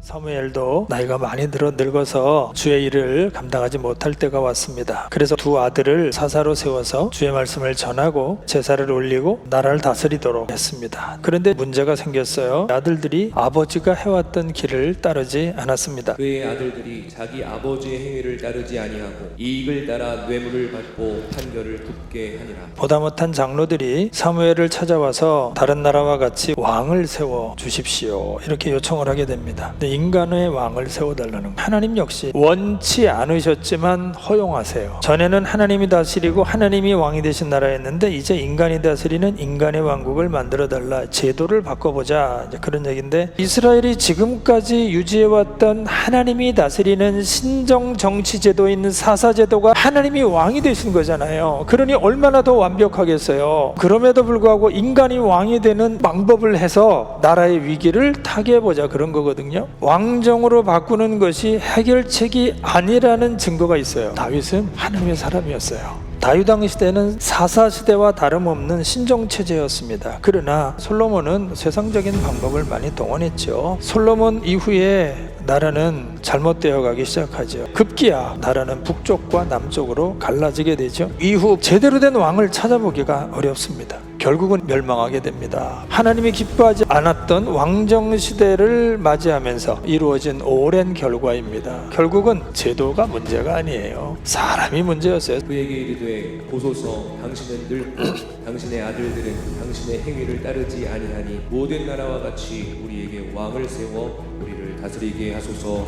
사무엘도 나이가 많이 들어 늙어서 주의 일을 감당하지 못할 때가 왔습니다. 그래서 두 아들을 사사로 세워서 주의 말씀을 전하고 제사를 올리고 나라를 다스리도록 했습니다. 그런데 문제가 생겼어요. 아들들이 아버지가 해왔던 길을 따르지 않았습니다. 그의 아들들이 자기 아버지의 행위를 따르지 아니하고 이익을 따라 뇌물을 받고 판결을 굽게 하니라. 보다 못한 장로들이 사무엘을 찾아와서 다른 나라와 같이 왕을 세워 주십시오. 이렇게 요청을 하게 됩니다. 인간의 왕을 세워달라는 거예요. 하나님 역시 원치 않으셨지만 허용하세요. 전에는 하나님이 다스리고 하나님이 왕이 되신 나라였는데 이제 인간이 다스리는 인간의 왕국을 만들어 달라. 제도를 바꿔보자. 그런 얘기인데 이스라엘이 지금까지 유지해왔던 하나님이 다스리는 신정 정치 제도인 사사 제도가 하나님이 왕이 되신 거잖아요. 그러니 얼마나 더 완벽하겠어요. 그럼에도 불구하고 인간이 왕이 되는 방법을 해서 나라의 위기를 타개해보자 그런 거거든요. 왕정으로 바꾸는 것이 해결책이 아니라는 증거가 있어요. 다윗은 하나님의 사람이었어요. 다윗 왕 시대는 사사 시대와 다름없는 신정 체제였습니다. 그러나 솔로몬은 세상적인 방법을 많이 동원했죠. 솔로몬 이후에 나라는 잘못되어 가기 시작하죠. 급기야 나라는 북쪽과 남쪽으로 갈라지게 되죠. 이후 제대로 된 왕을 찾아보기가 어렵습니다. 결국은 멸망하게 됩니다. 하나님이 기뻐하지 않았던 왕정 시대를 맞이하면서 이루어진 오랜 결과입니다. 결국은 제도가 문제가 아니에요. 사람이 문제였어요. 그에게 이르되 보소서 당신은 당신의 아들들은 당신의 행위를 따르지 아니하니 모든 나라와 같이 우리에게 왕을 세워 우리를 다스리게 하소서.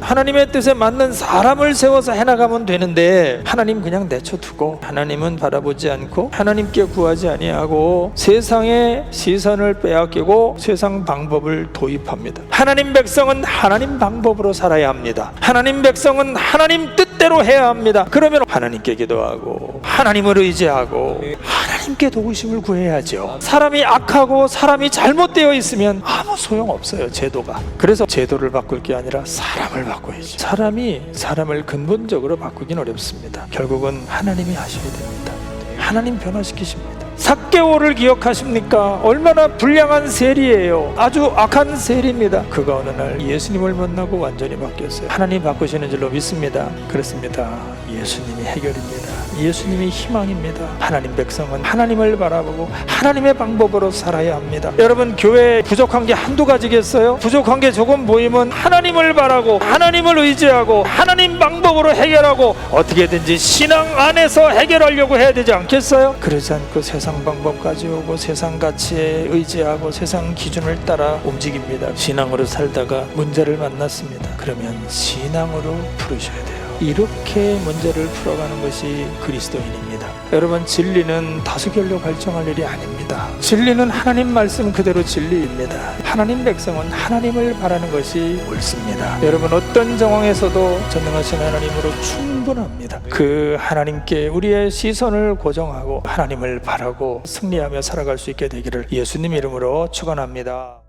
하나님의 뜻에 맞는 사람을 세워서 해나가면 되는데 하나님 그냥 내쳐두고 하나님은 바라보지 않고 하나님께 구하지 아니하고 세상의 시선을 빼앗기고 세상 방법을 도입합니다. 하나님 백성은 하나님 방법으로 살아야 합니다. 하나님 백성은 하나님 뜻대로 해야 합니다. 그러면 하나님께 기도하고 하나님을 의지하고 하나님께 도우심을 구해야죠. 사람이 악하고 사람이 잘못되어 있으면 아무 소용 없어요. 제도가. 그래서 제도를 바꿀 게 아니라 사람을 바꿔야죠. 사람이 사람을 근본적으로 바꾸긴 어렵습니다. 결국은 하나님이 하셔야 됩니다. 하나님 변화시키십니다. 삭개오를 기억하십니까? 얼마나 불량한 세리예요. 아주 악한 세리입니다. 그가 어느 날 예수님을 만나고 완전히 바뀌었어요. 하나님 바꾸시는 줄로 믿습니다. 그렇습니다. 예수님이 해결입니다. 예수님이 희망입니다. 하나님 백성은 하나님을 바라보고 하나님의 방법으로 살아야 합니다. 여러분 교회에 부족한 게 한두 가지겠어요? 부족한 게 조금 보이면 하나님을 바라고 하나님을 의지하고 하나님 방법으로 해결하고 어떻게든지 신앙 안에서 해결하려고 해야 되지 않겠어요? 그러지 않고 세상 방법 가져오고 세상 가치에 의지하고 세상 기준을 따라 움직입니다. 신앙으로 살다가 문제를 만났습니다. 그러면 신앙으로 풀으셔야 돼요. 이렇게 문제를 풀어가는 것이 그리스도인입니다. 여러분 진리는 다수결로 결정할 일이 아닙니다. 진리는 하나님 말씀 그대로 진리입니다. 하나님 백성은 하나님을 바라는 것이 옳습니다. 여러분 어떤 정황에서도 전능하신 하나님으로 충분합니다. 그 하나님께 우리의 시선을 고정하고 하나님을 바라고 승리하며 살아갈 수 있게 되기를 예수님 이름으로 축원합니다.